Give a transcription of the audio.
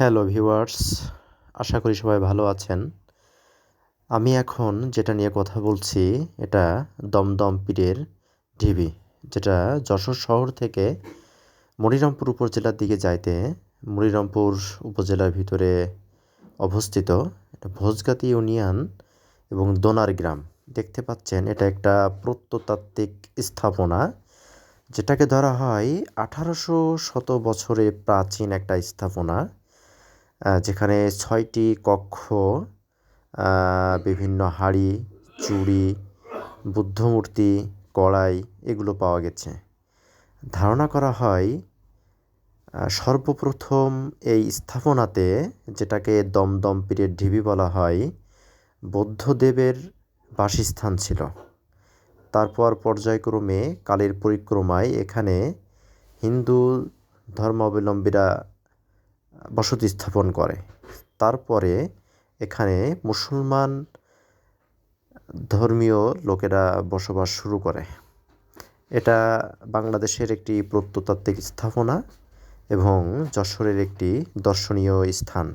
Hello viewers, আশা করি সবাই ভালো আছেন। আমি এখন যেটা নিয়ে কথা বলছি, এটা দমদম পীরের ঢিবি, যেটা যশোর শহর থেকে মনিরামপুর উপজেলার দিকে যাইতে মনিরামপুর উপজেলার ভিতরে অবস্থিত এটা ভোজগাতি ইউনিয়ন এবং দোনার গ্রাম। দেখতে পাচ্ছেন, এটা একটা প্রত্নতাত্ত্বিক স্থাপনা, যেটাকে ধরা হয় আঠারোশো শত বছরে প্রাচীন একটা স্থাপনা। যেখানে ছয়টি কক্ষ বিভিন্ন হাঁড়ি, চুড়ি, বুদ্ধমূর্তি, কড়াই এগুলো পাওয়া গেছে। ধারণা করা হয় সর্বপ্রথম এই স্থাপনাতে, যেটাকে দমদম পীরের ঢিবি বলা হয়, বৌদ্ধদেবের বাসস্থান ছিল। তারপর পর্যায়ক্রমে কালের পরিক্রমায় এখানে হিন্দু ধর্মাবলম্বীরা বসতি স্থাপন করে। তারপরে এখানে মুসলমান ধর্মীয় লোকেরা বসবাস শুরু করে। এটা বাংলাদেশের একটি প্রত্নতাত্ত্বিক স্থাপনা এবং যশোরের একটি দর্শনীয় স্থান।